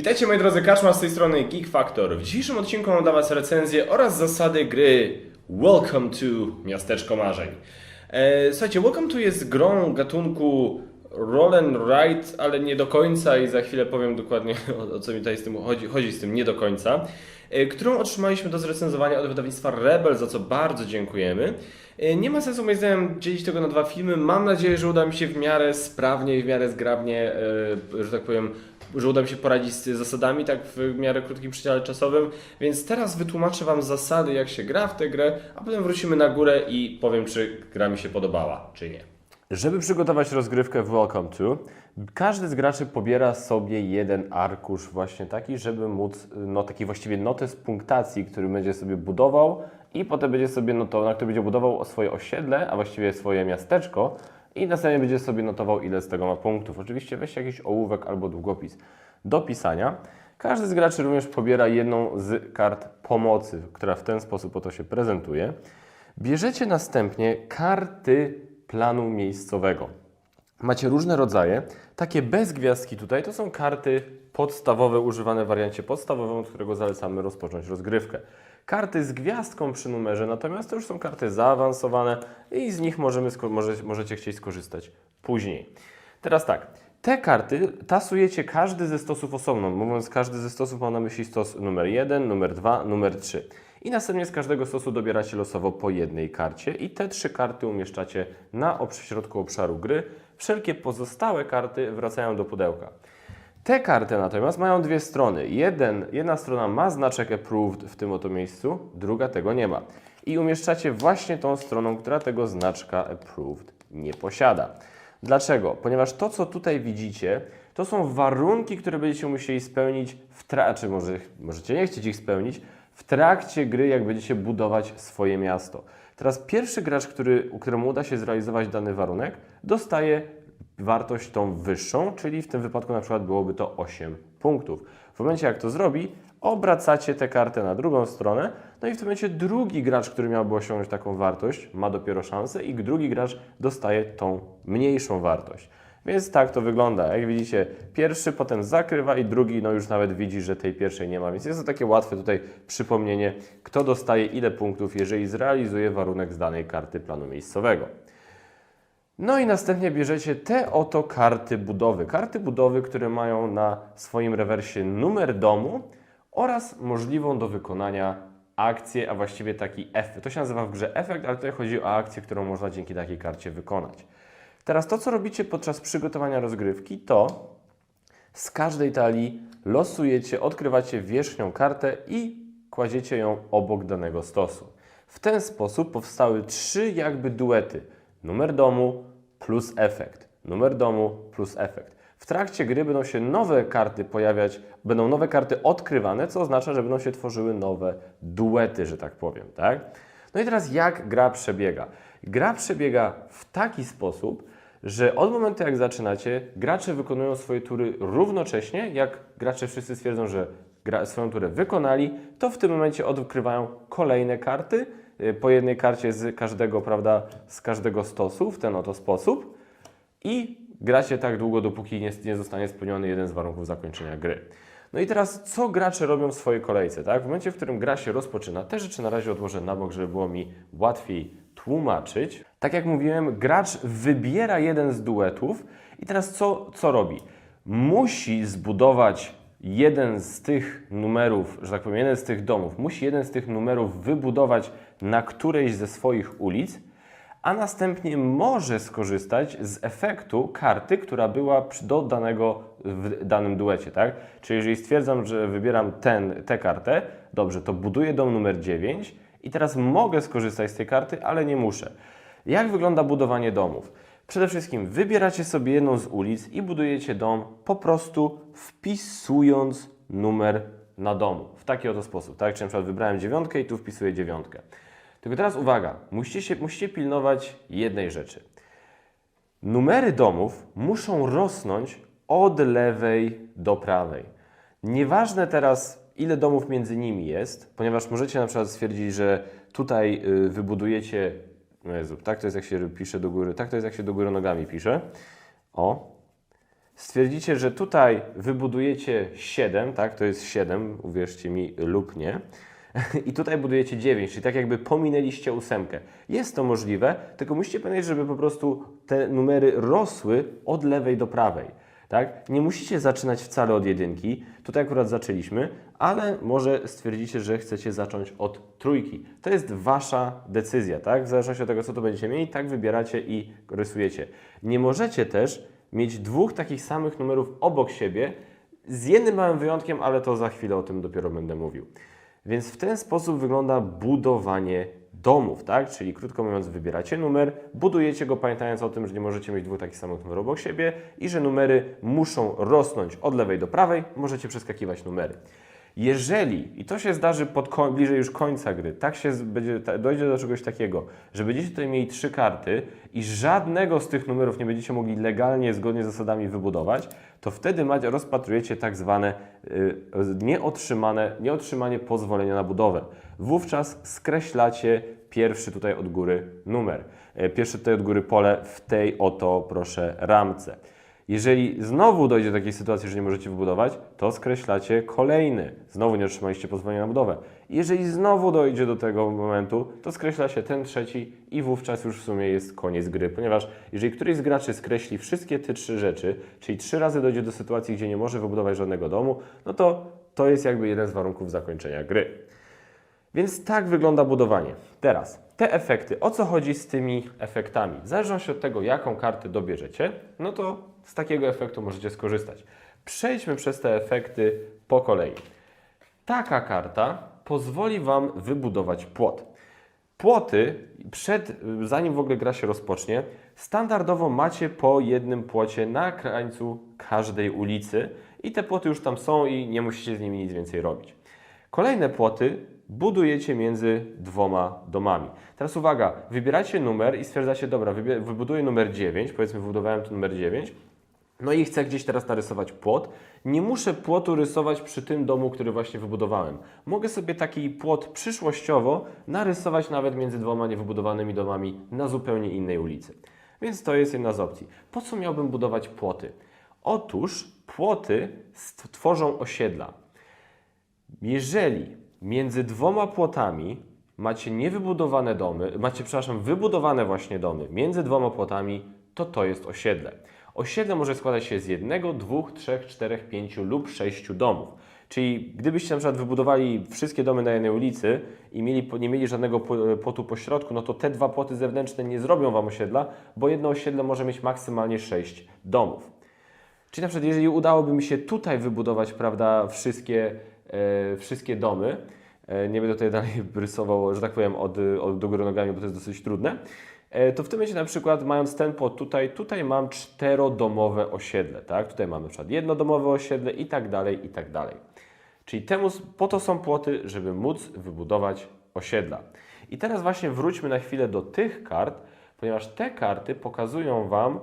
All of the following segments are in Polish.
Witajcie moi drodzy, Kaczma z tej strony Geek Factor. W dzisiejszym odcinku mam dla Was recenzję oraz zasady gry Welcome to Miasteczko Marzeń. E, słuchajcie, Welcome to jest grą gatunku roll and ride, ale nie do końca i za chwilę powiem dokładnie o, o co mi tutaj z tym chodzi, chodzi z tym nie do końca, e, którą otrzymaliśmy do zrecenzowania od wydawnictwa Rebel, za co bardzo dziękujemy. E, Nie ma sensu moim zdaniem dzielić tego na dwa filmy. Mam nadzieję, że uda mi się w miarę sprawnie i w miarę zgrabnie, e, że tak powiem, że uda mi się poradzić z zasadami tak w miarę krótkim przedziale czasowym. Więc teraz wytłumaczę Wam zasady, jak się gra w tę grę, a potem wrócimy na górę i powiem, czy gra mi się podobała, czy nie. Żeby przygotować rozgrywkę Welcome to, każdy z graczy pobiera sobie jeden arkusz właśnie taki, żeby móc, no taki właściwie notes punktacji, który będzie sobie budował i potem będzie sobie notował, na który będzie budował swoje osiedle, a właściwie swoje miasteczko i następnie będzie sobie notował ile z tego ma punktów. Oczywiście weźcie jakiś ołówek albo długopis do pisania. Każdy z graczy również pobiera jedną z kart pomocy, która w ten sposób oto się prezentuje. Bierzecie następnie karty planu miejscowego. Macie różne rodzaje. Takie bez gwiazdki tutaj to są karty podstawowe, używane w wariancie podstawowym, od którego zalecamy rozpocząć rozgrywkę. Karty z gwiazdką przy numerze, natomiast to już są karty zaawansowane i z nich możemy, może, możecie chcieć skorzystać później. Teraz tak, te karty tasujecie każdy ze stosów osobno. Mówiąc każdy ze stosów mam na myśli stos numer 1, numer 2, numer 3. I następnie z każdego stosu dobieracie losowo po jednej karcie i te trzy karty umieszczacie na środku obszaru gry. Wszelkie pozostałe karty wracają do pudełka. Te karty natomiast mają dwie strony. Jeden, jedna strona ma znaczek approved w tym oto miejscu, druga tego nie ma. I umieszczacie właśnie tą stroną, która tego znaczka approved nie posiada. Dlaczego? Ponieważ to, co tutaj widzicie, to są warunki, które będziecie musieli spełnić w trakcie, może możecie nie chcieć ich spełnić, w trakcie gry, jak będziecie budować swoje miasto. Teraz pierwszy gracz, który, któremu uda się zrealizować dany warunek, dostaje wartość tą wyższą, czyli w tym wypadku na przykład byłoby to 8 punktów. W momencie jak to zrobi, obracacie tę kartę na drugą stronę, no i w tym momencie drugi gracz, który miałby osiągnąć taką wartość, ma dopiero szansę i drugi gracz dostaje tą mniejszą wartość. Więc tak to wygląda. Jak widzicie, pierwszy potem zakrywa i drugi no już nawet widzi, że tej pierwszej nie ma. Więc jest to takie łatwe tutaj przypomnienie, kto dostaje ile punktów, jeżeli zrealizuje warunek z danej karty planu miejscowego. No i następnie bierzecie te oto karty budowy. Karty budowy, które mają na swoim rewersie numer domu oraz możliwą do wykonania akcję, a właściwie taki efekt. To się nazywa w grze efekt, ale tutaj chodzi o akcję, którą można dzięki takiej karcie wykonać. Teraz to, co robicie podczas przygotowania rozgrywki, to z każdej talii losujecie, odkrywacie wierzchnią kartę i kładziecie ją obok danego stosu. W ten sposób powstały trzy jakby duety. Numer domu plus efekt. Numer domu plus efekt. W trakcie gry będą się nowe karty pojawiać, będą nowe karty odkrywane, co oznacza, że będą się tworzyły nowe duety, że tak powiem, tak? No i teraz jak gra przebiega? Gra przebiega w taki sposób, że od momentu jak zaczynacie, gracze wykonują swoje tury równocześnie, jak gracze wszyscy stwierdzą, że swoją turę wykonali, to w tym momencie odkrywają kolejne karty, po jednej karcie z każdego, prawda, z każdego stosu, w ten oto sposób i gracie tak długo, dopóki nie, nie zostanie spełniony jeden z warunków zakończenia gry. No i teraz, co gracze robią w swojej kolejce, tak? W momencie, w którym gra się rozpoczyna, te rzeczy na razie odłożę na bok, żeby było mi łatwiej tłumaczyć. Tak jak mówiłem, gracz wybiera jeden z duetów i teraz co, co robi? Musi zbudować jeden z tych numerów, że tak powiem, jeden z tych domów, musi jeden z tych numerów wybudować na którejś ze swoich ulic, a następnie może skorzystać z efektu karty, która była do danego w danym duecie, tak? Czyli jeżeli stwierdzam, że wybieram ten, tę kartę, dobrze, to buduję dom numer 9 i teraz mogę skorzystać z tej karty, ale nie muszę. Jak wygląda budowanie domów? Przede wszystkim wybieracie sobie jedną z ulic i budujecie dom po prostu wpisując numer na domu. W taki oto sposób, tak? Czyli na przykład wybrałem dziewiątkę i tu wpisuję dziewiątkę. Tylko teraz uwaga, musicie, się, musicie pilnować jednej rzeczy. Numery domów muszą rosnąć od lewej do prawej. Nieważne teraz, ile domów między nimi jest, ponieważ możecie na przykład stwierdzić, że tutaj y, wybudujecie. No Jezu, tak to jest jak się pisze do góry, tak to jest jak się do góry nogami pisze. O. stwierdzicie, że tutaj wybudujecie 7, tak, to jest 7, uwierzcie mi, lub nie. I tutaj budujecie 9, czyli tak jakby pominęliście ósemkę. Jest to możliwe, tylko musicie pamiętać, żeby po prostu te numery rosły od lewej do prawej. Tak? Nie musicie zaczynać wcale od jedynki, tutaj akurat zaczęliśmy, ale może stwierdzicie, że chcecie zacząć od trójki. To jest Wasza decyzja, tak? W zależności od tego, co to będziecie mieli, tak wybieracie i rysujecie. Nie możecie też mieć dwóch takich samych numerów obok siebie, z jednym małym wyjątkiem, ale to za chwilę o tym dopiero będę mówił. Więc w ten sposób wygląda budowanie domów, tak? Czyli krótko mówiąc, wybieracie numer, budujecie go pamiętając o tym, że nie możecie mieć dwóch takich samych numerów obok siebie i że numery muszą rosnąć od lewej do prawej, możecie przeskakiwać numery. Jeżeli, i to się zdarzy pod bliżej już końca gry, tak się będzie, dojdzie do czegoś takiego, że będziecie tutaj mieli trzy karty i żadnego z tych numerów nie będziecie mogli legalnie, zgodnie z zasadami wybudować, to wtedy macie, rozpatrujecie tak zwane y, nieotrzymane, nieotrzymanie pozwolenia na budowę. Wówczas skreślacie pierwszy tutaj od góry numer, e, pierwszy tutaj od góry pole w tej oto, proszę, ramce. Jeżeli znowu dojdzie do takiej sytuacji, że nie możecie wybudować, to skreślacie kolejny. Znowu nie otrzymaliście pozwolenia na budowę. Jeżeli znowu dojdzie do tego momentu, to skreśla się ten trzeci i wówczas już w sumie jest koniec gry, ponieważ jeżeli któryś z graczy skreśli wszystkie te trzy rzeczy, czyli trzy razy dojdzie do sytuacji, gdzie nie może wybudować żadnego domu, no to to jest jakby jeden z warunków zakończenia gry. Więc tak wygląda budowanie. Teraz, te efekty. O co chodzi z tymi efektami? W zależności od tego, jaką kartę dobierzecie, no to z takiego efektu możecie skorzystać. Przejdźmy przez te efekty po kolei. Taka karta pozwoli Wam wybudować płot. Płoty, przed, zanim w ogóle gra się rozpocznie, standardowo macie po jednym płocie na krańcu każdej ulicy i te płoty już tam są i nie musicie z nimi nic więcej robić. Kolejne płoty budujecie między dwoma domami. Teraz uwaga, wybieracie numer i stwierdzacie, dobra, wybuduję numer 9, powiedzmy wybudowałem tu numer 9, no i chcę gdzieś teraz narysować płot. Nie muszę płotu rysować przy tym domu, który właśnie wybudowałem. Mogę sobie taki płot przyszłościowo narysować nawet między dwoma niewybudowanymi domami na zupełnie innej ulicy. Więc to jest jedna z opcji. Po co miałbym budować płoty? Otóż płoty tworzą osiedla. Jeżeli między dwoma płotami macie niewybudowane domy, macie, przepraszam, wybudowane właśnie domy między dwoma płotami, to to jest osiedle. Osiedle może składać się z jednego, dwóch, trzech, czterech, pięciu lub sześciu domów. Czyli gdybyście na przykład wybudowali wszystkie domy na jednej ulicy i mieli, nie mieli żadnego płotu po środku, no to te dwa płoty zewnętrzne nie zrobią Wam osiedla, bo jedno osiedle może mieć maksymalnie sześć domów. Czyli na przykład, jeżeli udałoby mi się tutaj wybudować, prawda, wszystkie, e, wszystkie domy, e, nie będę tutaj dalej rysował, że tak powiem, od, od do góry nogami, bo to jest dosyć trudne, to w tym momencie na przykład, mając ten płot tutaj, tutaj mam czterodomowe osiedle, tak? Tutaj mamy na przykład jednodomowe osiedle i tak dalej, i tak dalej. Czyli temu, po to są płoty, żeby móc wybudować osiedla. I teraz właśnie wróćmy na chwilę do tych kart, ponieważ te karty pokazują Wam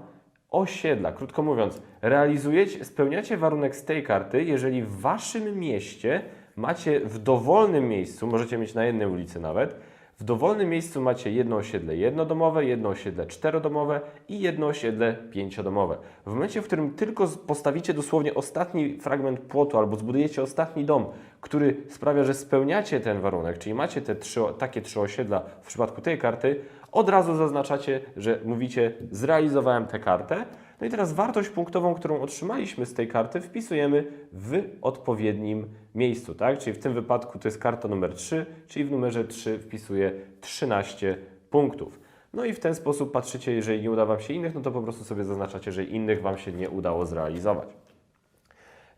osiedla. Krótko mówiąc, realizujecie, spełniacie warunek z tej karty, jeżeli w Waszym mieście macie w dowolnym miejscu, możecie mieć na jednej ulicy nawet, w dowolnym miejscu macie jedno osiedle jednodomowe, jedno osiedle czterodomowe i jedno osiedle pięciodomowe. W momencie, w którym tylko postawicie dosłownie ostatni fragment płotu albo zbudujecie ostatni dom, który sprawia, że spełniacie ten warunek, czyli macie te trzy, takie trzy osiedla w przypadku tej karty, od razu zaznaczacie, że mówicie zrealizowałem tę kartę. No i teraz wartość punktową, którą otrzymaliśmy z tej karty, wpisujemy w odpowiednim miejscu, tak? Czyli w tym wypadku to jest karta numer 3, czyli w numerze 3 wpisuję 13 punktów. No i w ten sposób patrzycie, jeżeli nie uda Wam się innych, no to po prostu sobie zaznaczacie, że innych Wam się nie udało zrealizować.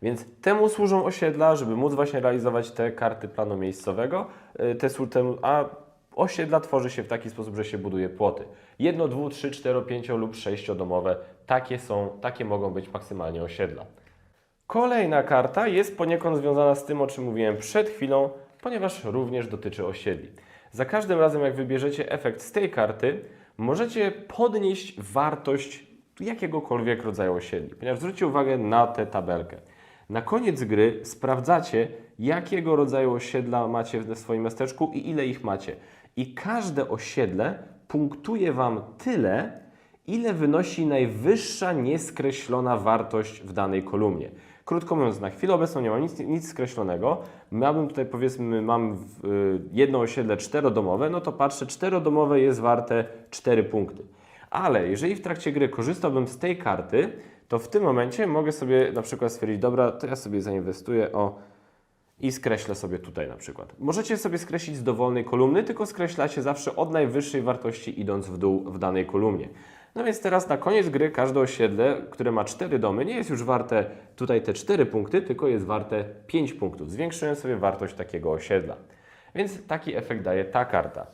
Więc temu służą osiedla, żeby móc właśnie realizować te karty planu miejscowego, y, te, a osiedla tworzy się w taki sposób, że się buduje płoty. Jedno, dwu, trzy, cztero, pięcio lub sześciodomowe, takie są, takie mogą być maksymalnie osiedla. Kolejna karta jest poniekąd związana z tym, o czym mówiłem przed chwilą, ponieważ również dotyczy osiedli. Za każdym razem, jak wybierzecie efekt z tej karty, możecie podnieść wartość jakiegokolwiek rodzaju osiedli. Ponieważ zwróćcie uwagę na tę tabelkę. Na koniec gry sprawdzacie, jakiego rodzaju osiedla macie w swoim miasteczku i ile ich macie. I każde osiedle punktuje Wam tyle, ile wynosi najwyższa nieskreślona wartość w danej kolumnie. Krótko mówiąc, na chwilę obecną nie mam nic, nic skreślonego. Miałbym tutaj powiedzmy, mam y, jedno osiedle czterodomowe, no to patrzę, czterodomowe jest warte 4 punkty. Ale jeżeli w trakcie gry korzystałbym z tej karty, to w tym momencie mogę sobie na przykład stwierdzić, dobra, to ja sobie zainwestuję o i skreślę sobie tutaj na przykład. Możecie sobie skreślić z dowolnej kolumny, tylko skreślacie zawsze od najwyższej wartości idąc w dół w danej kolumnie. No więc teraz na koniec gry każde osiedle, które ma 4 domy, nie jest już warte tutaj te 4 punkty, tylko jest warte 5 punktów. Zwiększyłem sobie wartość takiego osiedla. Więc taki efekt daje ta karta.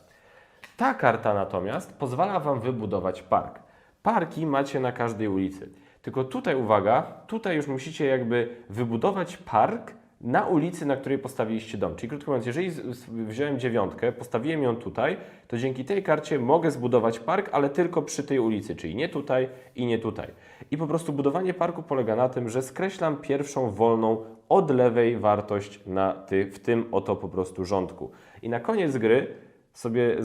Ta karta natomiast pozwala Wam wybudować park. Parki macie na każdej ulicy. Tylko tutaj uwaga, tutaj już musicie jakby wybudować park na ulicy, na której postawiliście dom. Czyli krótko mówiąc, jeżeli wziąłem dziewiątkę, postawiłem ją tutaj, to dzięki tej karcie mogę zbudować park, ale tylko przy tej ulicy, czyli nie tutaj i nie tutaj. I po prostu budowanie parku polega na tym, że skreślam pierwszą wolną od lewej wartość na ty, w tym oto po prostu rządku. I na koniec gry sobie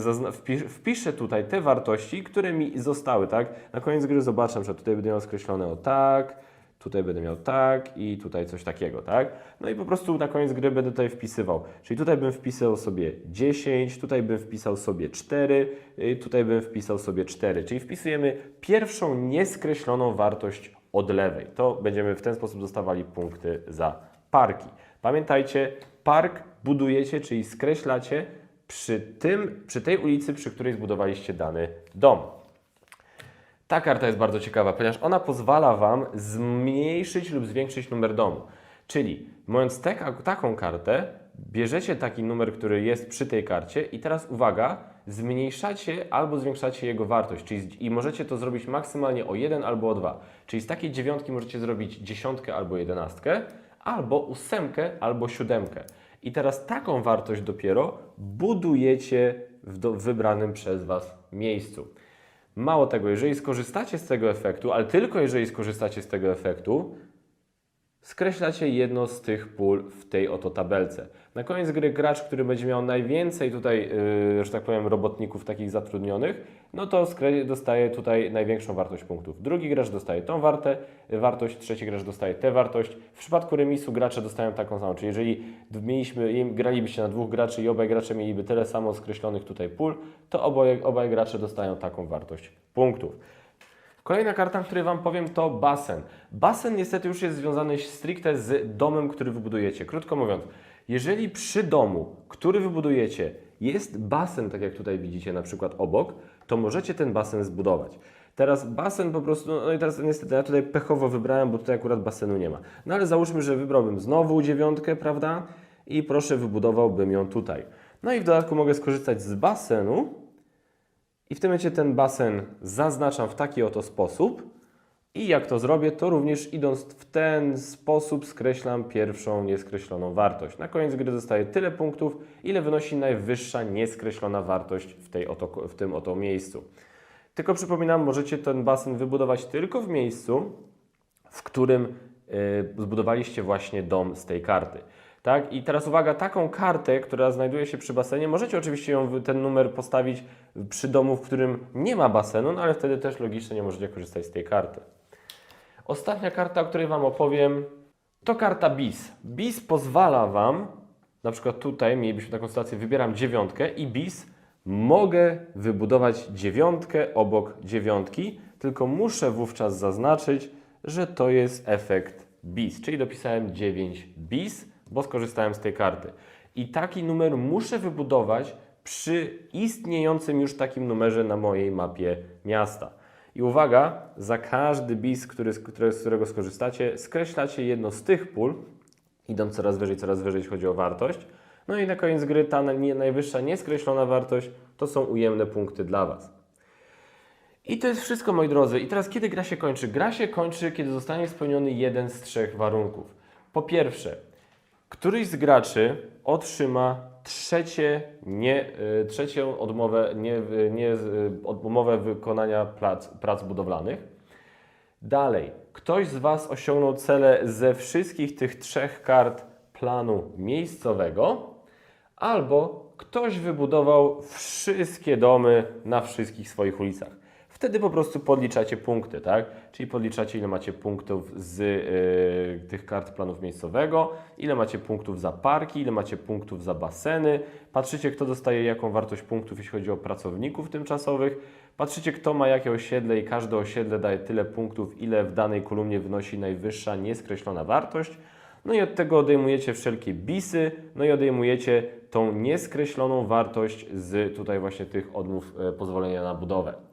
wpiszę tutaj te wartości, które mi zostały, tak? Na koniec gry zobaczę, że tutaj będę miał skreślone o tak, tutaj będę miał tak i tutaj coś takiego, tak? No i po prostu na koniec gry będę tutaj wpisywał. Czyli tutaj bym wpisał sobie 10, tutaj bym wpisał sobie 4, y, tutaj bym wpisał sobie 4. Czyli wpisujemy pierwszą nieskreśloną wartość od lewej. To będziemy w ten sposób dostawali punkty za parki. Pamiętajcie, park budujecie, czyli skreślacie przy, tym, przy tej ulicy, przy której zbudowaliście dany dom. Ta karta jest bardzo ciekawa, ponieważ ona pozwala Wam zmniejszyć lub zwiększyć numer domu. Czyli mając teka, taką kartę, bierzecie taki numer, który jest przy tej karcie i teraz uwaga, zmniejszacie albo zwiększacie jego wartość. Czyli, I możecie to zrobić maksymalnie o 1 albo o 2. Czyli z takiej dziewiątki możecie zrobić dziesiątkę albo jedenastkę, albo ósemkę albo siódemkę. I teraz taką wartość dopiero budujecie w wybranym przez Was miejscu. Mało tego, jeżeli skorzystacie z tego efektu, ale tylko jeżeli skorzystacie z tego efektu, skreślacie jedno z tych pól w tej oto tabelce. Na koniec gry gracz, który będzie miał najwięcej tutaj, yy, że tak powiem, robotników takich zatrudnionych, no to dostaje tutaj największą wartość punktów. Drugi gracz dostaje tą wartę, wartość, trzeci gracz dostaje tę wartość. W przypadku remisu gracze dostają taką samą, czyli jeżeli mieliśmy, gralibyście na dwóch graczy i obaj gracze mieliby tyle samo skreślonych tutaj pól, to oboje, obaj gracze dostają taką wartość punktów. Kolejna karta, o której Wam powiem, to basen. Basen niestety już jest związany stricte z domem, który wybudujecie. Krótko mówiąc, jeżeli przy domu, który wybudujecie, jest basen, tak jak tutaj widzicie na przykład obok, to możecie ten basen zbudować. Teraz basen po prostu, no i teraz niestety ja tutaj pechowo wybrałem, bo tutaj akurat basenu nie ma. No ale załóżmy, że wybrałbym znowu dziewiątkę, prawda? I proszę, wybudowałbym ją tutaj. No i w dodatku mogę skorzystać z basenu, i w tym momencie ten basen zaznaczam w taki oto sposób. I jak to zrobię, to również idąc w ten sposób skreślam pierwszą nieskreśloną wartość. Na koniec gry dostaję tyle punktów, ile wynosi najwyższa nieskreślona wartość w, tej oto, w tym oto miejscu. Tylko przypominam, możecie ten basen wybudować tylko w miejscu, w którym y, zbudowaliście właśnie dom z tej karty. Tak? I teraz uwaga, taką kartę, która znajduje się przy basenie, możecie oczywiście ją, ten numer postawić przy domu, w którym nie ma basenu, no ale wtedy też logicznie nie możecie korzystać z tej karty. Ostatnia karta, o której Wam opowiem, to karta BIS. BIS pozwala Wam, na przykład tutaj mielibyśmy taką sytuację, wybieram dziewiątkę i BIS mogę wybudować dziewiątkę obok dziewiątki, tylko muszę wówczas zaznaczyć, że to jest efekt BIS, czyli dopisałem 9 BIS, bo skorzystałem z tej karty. I taki numer muszę wybudować przy istniejącym już takim numerze na mojej mapie miasta. I uwaga, za każdy bis, który, z, które, z którego skorzystacie, skreślacie jedno z tych pól, idąc coraz wyżej, coraz wyżej, jeśli chodzi o wartość. No i na koniec gry ta najwyższa nieskreślona wartość to są ujemne punkty dla Was. I to jest wszystko, moi drodzy. I teraz kiedy gra się kończy? Gra się kończy, kiedy zostanie spełniony jeden z trzech warunków. Po pierwsze, któryś z graczy otrzyma trzecie nie, y, trzecią odmowę, nie, nie, y, odmowę wykonania prac, prac budowlanych. Dalej, ktoś z Was osiągnął cele ze wszystkich tych trzech kart planu miejscowego, albo ktoś wybudował wszystkie domy na wszystkich swoich ulicach. Wtedy po prostu podliczacie punkty, tak? Czyli podliczacie ile macie punktów z y, tych kart planów miejscowego, ile macie punktów za parki, ile macie punktów za baseny, patrzycie kto dostaje jaką wartość punktów, jeśli chodzi o pracowników tymczasowych, patrzycie kto ma jakie osiedle i każde osiedle daje tyle punktów, ile w danej kolumnie wynosi najwyższa nieskreślona wartość. No i od tego odejmujecie wszelkie bisy, no i odejmujecie tą nieskreśloną wartość z tutaj właśnie tych odmów e, pozwolenia na budowę.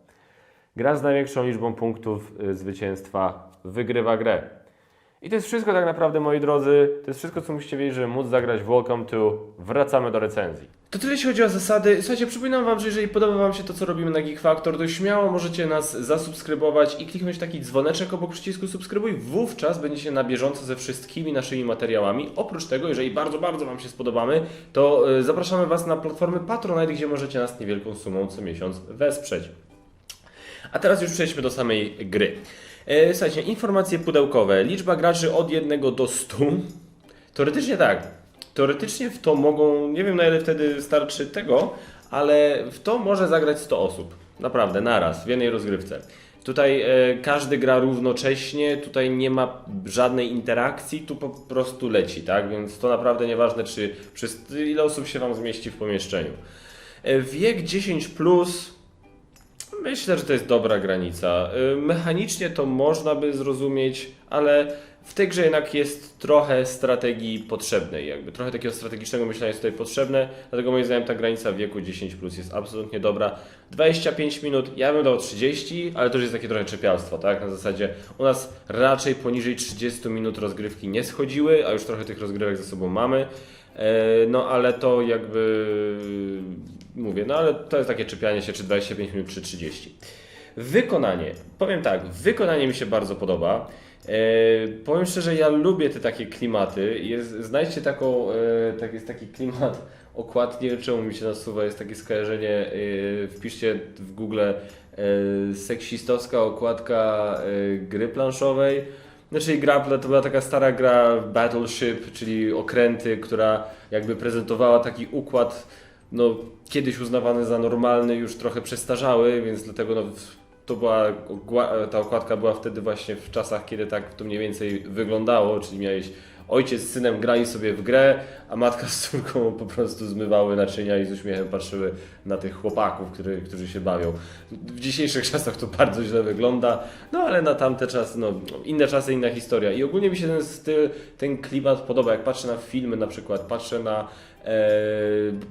Gra z największą liczbą punktów e, zwycięstwa wygrywa grę. I to jest wszystko tak naprawdę, moi drodzy. To jest wszystko, co musicie wiedzieć, żeby móc zagrać Welcome to. Wracamy do recenzji. To tyle jeśli chodzi o zasady. Słuchajcie, przypominam Wam, że jeżeli podoba Wam się to, co robimy na Geek Factor, to śmiało możecie nas zasubskrybować i kliknąć taki dzwoneczek obok przycisku subskrybuj. Wówczas będziecie na bieżąco ze wszystkimi naszymi materiałami. Oprócz tego, jeżeli bardzo, bardzo Wam się spodobamy, to y, zapraszamy Was na platformy Patronite, gdzie możecie nas niewielką sumą co miesiąc wesprzeć. A teraz już przejdźmy do samej gry. E, Słuchajcie, informacje pudełkowe. Liczba graczy od 1 do 100. Teoretycznie tak. Teoretycznie w to mogą, nie wiem na ile wtedy starczy tego, ale w to może zagrać 100 osób. Naprawdę, naraz, w jednej rozgrywce. Tutaj e, każdy gra równocześnie, tutaj nie ma żadnej interakcji, tu po prostu leci, tak? Więc to naprawdę nieważne, czy przez ile osób się Wam zmieści w pomieszczeniu. E, wiek 10 plus Myślę, że to jest dobra granica. Y, Mechanicznie to można by zrozumieć, ale w tej grze jednak jest trochę strategii potrzebnej, jakby trochę takiego strategicznego myślenia jest tutaj potrzebne, dlatego moim zdaniem ta granica wieku 10 plus jest absolutnie dobra. 25 minut, ja bym dał 30, ale to już jest takie trochę czepialstwo, tak? Na zasadzie u nas raczej poniżej 30 minut rozgrywki nie schodziły, a już trochę tych rozgrywek ze sobą mamy. E, No ale to jakby mówię, no ale to jest takie czepianie się czy 25 minut czy 30. Wykonanie. Powiem tak, wykonanie mi się bardzo podoba. E, powiem szczerze, ja lubię te takie klimaty. Jest, znajdźcie taką, e, tak, jest taki klimat okład, nie wiem czemu mi się nasuwa, jest takie skojarzenie, e, wpiszcie w Google e, seksistowska okładka e, gry planszowej. Znaczy Grapple to była taka stara gra Battleship, czyli okręty, która jakby prezentowała taki układ, no kiedyś uznawany za normalny, już trochę przestarzały, więc dlatego no, to była, ta okładka była wtedy właśnie w czasach, kiedy tak to mniej więcej wyglądało, czyli miałeś ojciec z synem grali sobie w grę, a matka z córką po prostu zmywały naczynia i z uśmiechem patrzyły na tych chłopaków, który, którzy się bawią. W dzisiejszych czasach to bardzo źle wygląda, no ale na tamte czasy, no inne czasy, inna historia. I ogólnie mi się ten styl, ten klimat podoba. Jak patrzę na filmy na przykład, patrzę na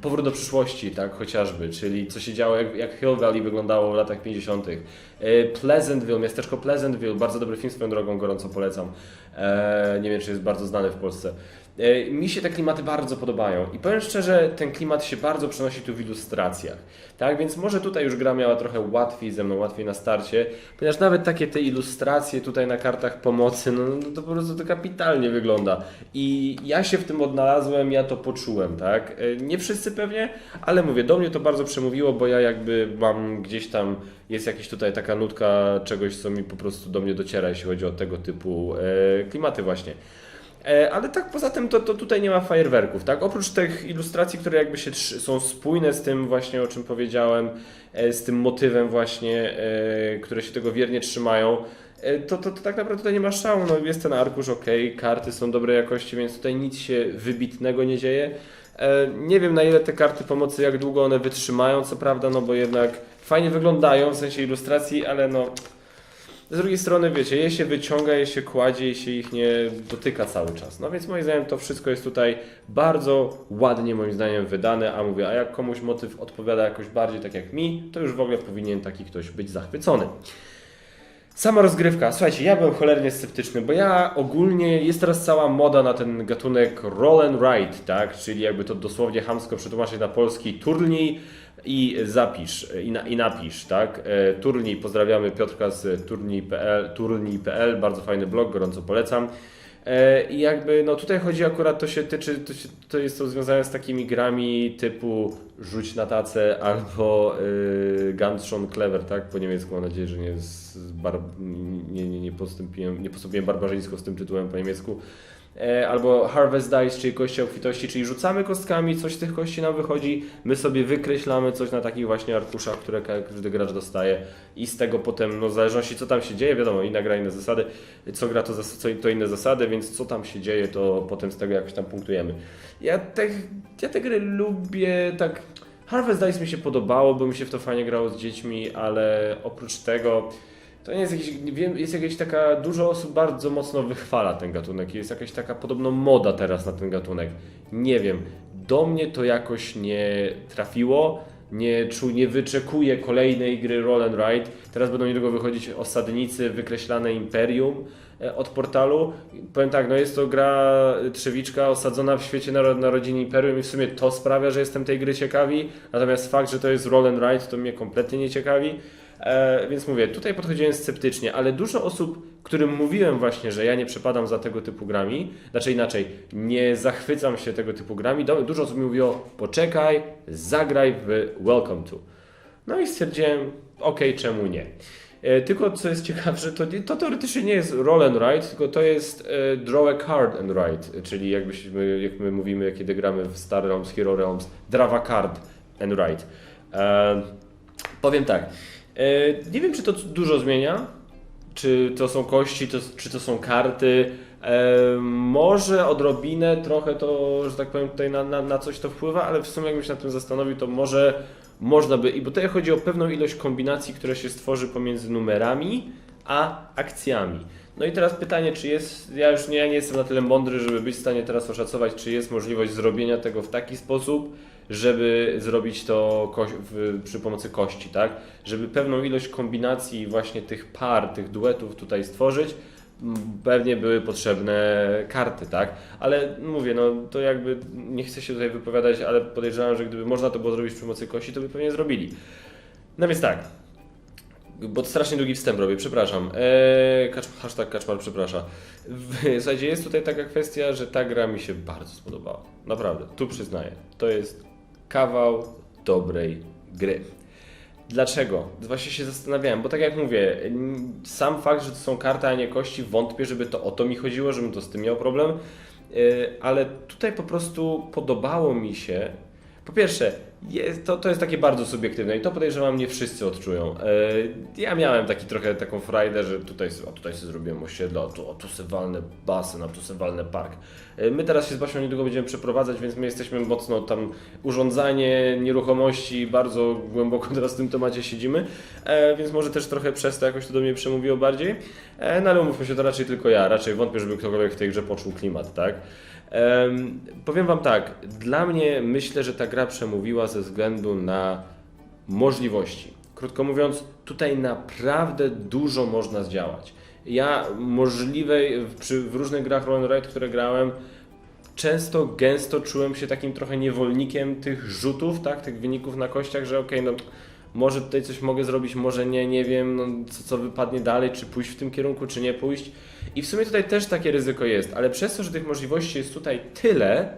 Powrót do przyszłości, tak chociażby, czyli co się działo, jak, jak Hill Valley wyglądało w latach 50. E, Pleasantville, miasteczko Pleasantville, bardzo dobry film swoją drogą, gorąco polecam. E, nie wiem, czy jest bardzo znany w Polsce. E, Mi się te klimaty bardzo podobają i powiem szczerze, ten klimat się bardzo przenosi tu w ilustracjach. Tak, więc może tutaj już gra miała trochę łatwiej ze mną, łatwiej na starcie, ponieważ nawet takie te ilustracje tutaj na kartach pomocy, no, no to po prostu to kapitalnie wygląda. I ja się w tym odnalazłem, ja to poczułem, tak? E, Nie wszyscy pewnie, ale mówię, do mnie to bardzo przemówiło, bo ja jakby mam gdzieś tam, jest jakaś tutaj taka nutka czegoś, co mi po prostu do mnie dociera, jeśli chodzi o tego typu e, klimaty właśnie. E, Ale tak poza tym to, to tutaj nie ma fajerwerków, tak? Oprócz tych ilustracji, które jakby się są spójne z tym właśnie, o czym powiedziałem, e, z tym motywem właśnie, e, które się tego wiernie trzymają, to, to, to tak naprawdę tutaj nie ma szału, no jest ten arkusz ok, karty są dobrej jakości, więc tutaj nic się wybitnego nie dzieje. Nie wiem na ile te karty pomocy, jak długo one wytrzymają, co prawda, no bo jednak fajnie wyglądają w sensie ilustracji, ale no z drugiej strony, wiecie, je się wyciąga, je się kładzie, je się ich nie dotyka cały czas. No więc moim zdaniem to wszystko jest tutaj bardzo ładnie moim zdaniem wydane, a mówię, a jak komuś motyw odpowiada jakoś bardziej tak jak mi, to już w ogóle powinien taki ktoś być zachwycony. Sama rozgrywka. Słuchajcie, ja byłem cholernie sceptyczny, bo ja ogólnie jest teraz cała moda na ten gatunek roll and write, tak? Czyli jakby to dosłownie hamsko przetłumaczyć na polski turniej i zapisz i, na, i napisz, tak? E, turniej, pozdrawiamy Piotrka z turniej.pl, turniej.pl, bardzo fajny blog, gorąco polecam. E, I jakby, no tutaj chodzi akurat, to się tyczy, to, się, to jest to związane z takimi grami typu rzuć na tacę albo y, Ganz schon clever, tak? Po niemiecku mam nadzieję, że nie, z, bar, nie, nie, nie, postąpiłem, nie postąpiłem barbarzyńsko z tym tytułem po niemiecku. E, albo Harvest Dice, czyli kości obfitości, czyli rzucamy kostkami, coś z tych kości nam wychodzi, my sobie wykreślamy coś na takich właśnie arkuszach, które każdy gracz dostaje i z tego potem, no w zależności co tam się dzieje, wiadomo, inna gra, inne zasady, co gra to, zas- co, to inne zasady, więc co tam się dzieje, to potem z tego jakoś tam punktujemy. Ja te, ja te gry lubię tak... Harvest Dice mi się podobało, bo mi się w to fajnie grało z dziećmi, ale oprócz tego to nie jest jakiś, wiem, jest jakaś taka, dużo osób bardzo mocno wychwala ten gatunek, jest jakaś taka podobno moda teraz na ten gatunek. Nie wiem, do mnie to jakoś nie trafiło, nie, czu, nie wyczekuję kolejnej gry Roll and Ride. Teraz będą niedługo wychodzić Osadnicy, Wykreślane Imperium e, od portalu. Powiem tak, no jest to gra trzewiczka osadzona w świecie naro- narodzin Imperium i w sumie to sprawia, że jestem tej gry ciekawi. Natomiast fakt, że to jest Roll and Ride, to mnie kompletnie nie ciekawi. E, więc mówię, tutaj podchodziłem sceptycznie, ale dużo osób, którym mówiłem właśnie, że ja nie przepadam za tego typu grami, znaczy inaczej, nie zachwycam się tego typu grami, dużo osób mi mówiło, poczekaj, zagraj w Welcome to. No i stwierdziłem, okej, czemu nie. E, tylko co jest ciekawsze, to, to teoretycznie nie jest roll and write, tylko to jest e, draw a card and write, czyli jakbyśmy, jak my mówimy, kiedy gramy w Star Realms, Hero Realms, draw a card and write. E, powiem tak, nie wiem czy to dużo zmienia, czy to są kości, to, czy to są karty. E, może odrobinę trochę to, że tak powiem, tutaj na, na, na coś to wpływa, ale w sumie jakbym się nad tym zastanowił, to może można by. I bo tutaj chodzi o pewną ilość kombinacji, które się stworzy pomiędzy numerami a akcjami. No i teraz pytanie, czy jest. Ja już nie, ja nie jestem na tyle mądry, żeby być w stanie teraz oszacować, czy jest możliwość zrobienia tego w taki sposób, żeby zrobić to w, przy pomocy kości, tak? Żeby pewną ilość kombinacji właśnie tych par, tych duetów tutaj stworzyć, pewnie były potrzebne karty, tak? Ale mówię, no to jakby nie chcę się tutaj wypowiadać, ale podejrzewam, że gdyby można to było zrobić przy pomocy kości, to by pewnie zrobili. No więc tak. Bo strasznie długi wstęp robię, przepraszam. Eee, kacz, hashtag kaczmar przeprasza. Słuchajcie, jest tutaj taka kwestia, że ta gra mi się bardzo spodobała. Naprawdę, tu przyznaję. To jest kawał dobrej gry. Dlaczego? Właśnie się zastanawiałem, bo tak jak mówię, sam fakt, że to są karty, a nie kości, wątpię, żeby to o to mi chodziło, żebym to z tym miał problem, Yy, ale tutaj po prostu podobało mi się. Po pierwsze, jest, to, to jest takie bardzo subiektywne i to podejrzewam nie wszyscy odczują. Yy, Ja miałem taki trochę taką frajdę, że tutaj, a tutaj sobie zrobiłem osiedle, a tu, a tu sobie walnę basen, a tu sobie walnę park. Yy, My teraz się z Basią niedługo będziemy przeprowadzać, więc my jesteśmy mocno tam urządzanie nieruchomości, bardzo głęboko teraz w tym temacie siedzimy, e, więc może też trochę przez to jakoś to do mnie przemówiło bardziej. E, no ale umówmy się, to raczej tylko ja, raczej wątpię, żeby ktokolwiek w tej grze poczuł klimat, tak? Em, powiem Wam tak, dla mnie myślę, że ta gra przemówiła ze względu na możliwości. Krótko mówiąc, tutaj naprawdę dużo można zdziałać. Ja możliwej przy, w różnych grach Roll Ride, które grałem, często, gęsto czułem się takim trochę niewolnikiem tych rzutów, tak, tych wyników na kościach, że okej, no może tutaj coś mogę zrobić, może nie, nie wiem, no, co, co wypadnie dalej, czy pójść w tym kierunku, czy nie pójść. I w sumie tutaj też takie ryzyko jest, ale przez to, że tych możliwości jest tutaj tyle,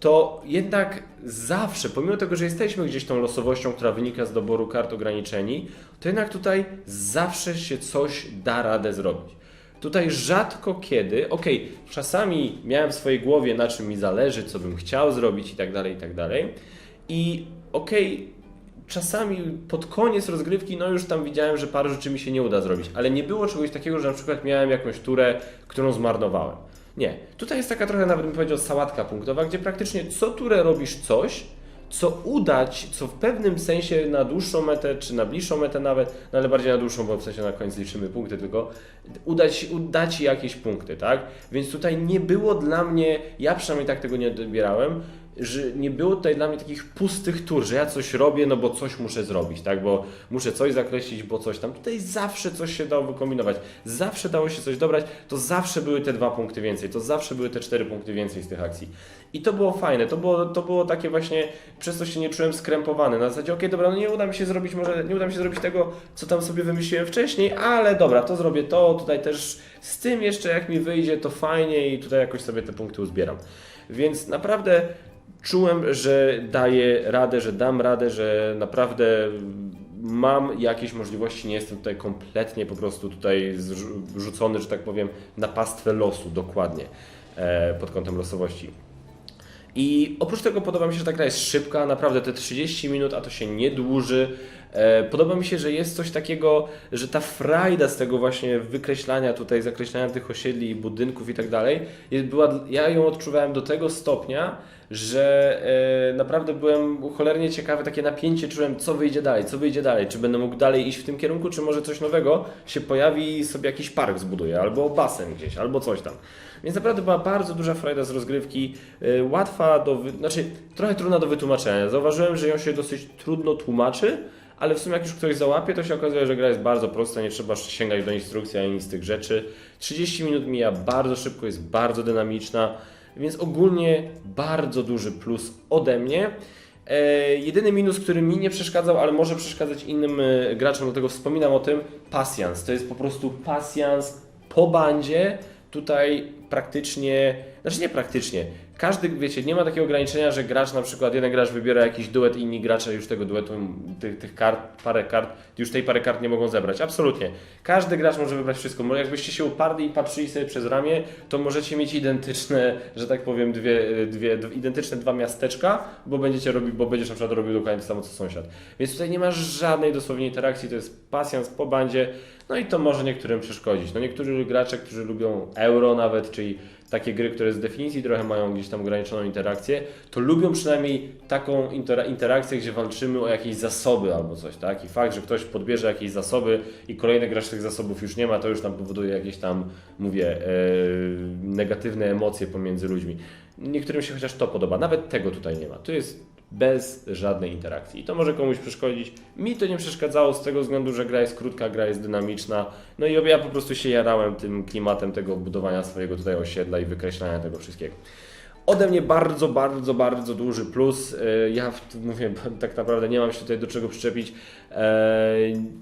to jednak zawsze, pomimo tego, że jesteśmy gdzieś tą losowością, która wynika z doboru kart ograniczeni, to jednak tutaj zawsze się coś da radę zrobić. Tutaj rzadko kiedy, okej, czasami miałem w swojej głowie na czym mi zależy, co bym chciał zrobić i tak dalej, i tak dalej. I okej, czasami pod koniec rozgrywki, no już tam widziałem, że parę rzeczy mi się nie uda zrobić, ale nie było czegoś takiego, że na przykład miałem jakąś turę, którą zmarnowałem. Nie. Tutaj jest taka trochę, nawet bym powiedział, sałatka punktowa, gdzie praktycznie co turę robisz coś, co udać, co w pewnym sensie na dłuższą metę, czy na bliższą metę nawet, no ale bardziej na dłuższą, bo w sensie na końcu liczymy punkty tylko, udać, uda Ci jakieś punkty, tak? Więc tutaj nie było dla mnie, ja przynajmniej tak tego nie odbierałem, że nie było tutaj dla mnie takich pustych tur, że ja coś robię, no bo coś muszę zrobić, tak? Bo muszę coś zakreślić, bo coś tam. Tutaj zawsze coś się dało wykombinować, zawsze dało się coś dobrać, to zawsze były te dwa punkty więcej, to zawsze były te cztery punkty więcej z tych akcji. I to było fajne, to było, to było takie właśnie, przez to się nie czułem skrępowany. Na zasadzie, okej, dobra, no nie uda mi się zrobić, może nie uda mi się zrobić tego, co tam sobie wymyśliłem wcześniej, ale dobra, to zrobię to, tutaj też z tym jeszcze jak mi wyjdzie, to fajnie i tutaj jakoś sobie te punkty uzbieram. Więc naprawdę czułem, że daję radę, że dam radę, że naprawdę mam jakieś możliwości, nie jestem tutaj kompletnie po prostu tutaj rzucony, że tak powiem, na pastwę losu, dokładnie. e, pod kątem losowości. I oprócz tego podoba mi się, że ta gra jest szybka, naprawdę te 30 minut, a to się nie dłuży. E, Podoba mi się, że jest coś takiego, że ta frajda z tego właśnie wykreślania tutaj, zakreślania tych osiedli budynków i tak dalej, była, ja ją odczuwałem do tego stopnia, że e, naprawdę byłem cholernie ciekawy, takie napięcie czułem, co wyjdzie dalej, co wyjdzie dalej, czy będę mógł dalej iść w tym kierunku, czy może coś nowego się pojawi i sobie jakiś park zbuduje, albo basen gdzieś, albo coś tam. Więc naprawdę była bardzo duża frajda z rozgrywki, e, łatwa do, wy... znaczy trochę trudna do wytłumaczenia. Zauważyłem, że ją się dosyć trudno tłumaczy, ale w sumie jak już ktoś załapie, to się okazuje, że gra jest bardzo prosta, nie trzeba sięgać do instrukcji ani z tych rzeczy. 30 minut mija bardzo szybko, jest bardzo dynamiczna, więc ogólnie bardzo duży plus ode mnie. E, jedyny minus, który mi nie przeszkadzał, ale może przeszkadzać innym e, graczom, dlatego wspominam o tym, pasjans. To jest po prostu pasjans po bandzie. Tutaj praktycznie, znaczy nie praktycznie, każdy, wiecie, nie ma takiego ograniczenia, że gracz na przykład, jeden gracz wybiera jakiś duet, inni gracze już tego duetu, tych, tych kart, parę kart, już tej parę kart nie mogą zebrać. Absolutnie. Każdy gracz może wybrać wszystko. Jakbyście się uparli i patrzyli sobie przez ramię, to możecie mieć identyczne, że tak powiem, dwie, dwie, identyczne dwa miasteczka, bo będziecie robić, bo będziesz na przykład robił dokładnie to samo co sąsiad. Więc tutaj nie ma żadnej dosłownie interakcji, to jest pasjans po bandzie, no i to może niektórym przeszkodzić. No niektórzy gracze, którzy lubią euro nawet, czyli takie gry, które z definicji trochę mają gdzieś tam ograniczoną interakcję, to lubią przynajmniej taką intera- interakcję, gdzie walczymy o jakieś zasoby albo coś, tak? I fakt, że ktoś podbierze jakieś zasoby i kolejny gracz tych zasobów już nie ma, to już tam powoduje jakieś tam, mówię, e, negatywne emocje pomiędzy ludźmi. Niektórym się chociaż to podoba, nawet tego tutaj nie ma. Tu jest bez żadnej interakcji. I to może komuś przeszkodzić. Mi to nie przeszkadzało z tego względu, że gra jest krótka, gra jest dynamiczna. No i ja po prostu się jarałem tym klimatem tego budowania swojego tutaj osiedla i wykreślania tego wszystkiego. Ode mnie bardzo, bardzo, bardzo duży plus. E, Ja mówię, tak naprawdę nie mam się tutaj do czego przyczepić. E,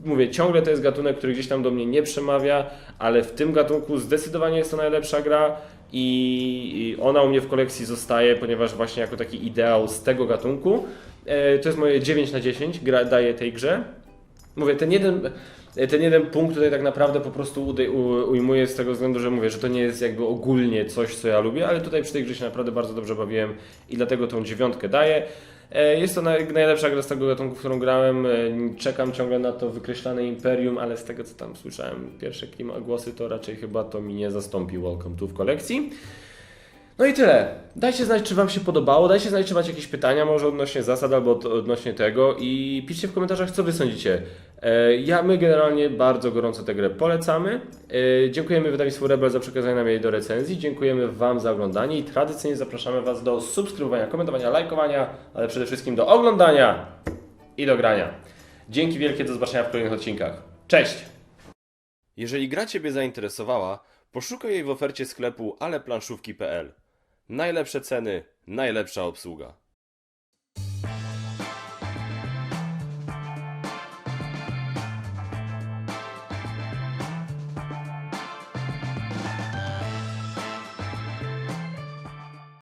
Mówię, ciągle to jest gatunek, który gdzieś tam do mnie nie przemawia, ale w tym gatunku zdecydowanie jest to najlepsza gra i ona u mnie w kolekcji zostaje, ponieważ właśnie jako taki ideał z tego gatunku. E, To jest moje 9 na 10, gra, daję tej grze. Mówię, ten jeden, ten jeden punkt tutaj tak naprawdę po prostu ujmuję z tego względu, że mówię, że to nie jest jakby ogólnie coś, co ja lubię, ale tutaj przy tej grze się naprawdę bardzo dobrze bawiłem i dlatego tą dziewiątkę daję. E, Jest to naj, najlepsza gra z tego gatunku, którą grałem. E, Czekam ciągle na to wykreślane Imperium, ale z tego co tam słyszałem, pierwsze klima głosy, to raczej chyba to mi nie zastąpi Welcome to w kolekcji. No i tyle. Dajcie znać, czy Wam się podobało. Dajcie znać, czy macie jakieś pytania, może odnośnie zasad albo od, odnośnie tego. I piszcie w komentarzach, co Wy sądzicie. E, ja, my generalnie bardzo gorąco tę grę polecamy. E, dziękujemy wydawnictwu Rebel za przekazanie nam jej do recenzji. Dziękujemy Wam za oglądanie i tradycyjnie zapraszamy Was do subskrybowania, komentowania, lajkowania, ale przede wszystkim do oglądania i do grania. Dzięki wielkie, do zobaczenia w kolejnych odcinkach. Cześć! Jeżeli gra Ciebie zainteresowała, poszukaj jej w ofercie sklepu aleplanszówki.pl. Najlepsze ceny, najlepsza obsługa.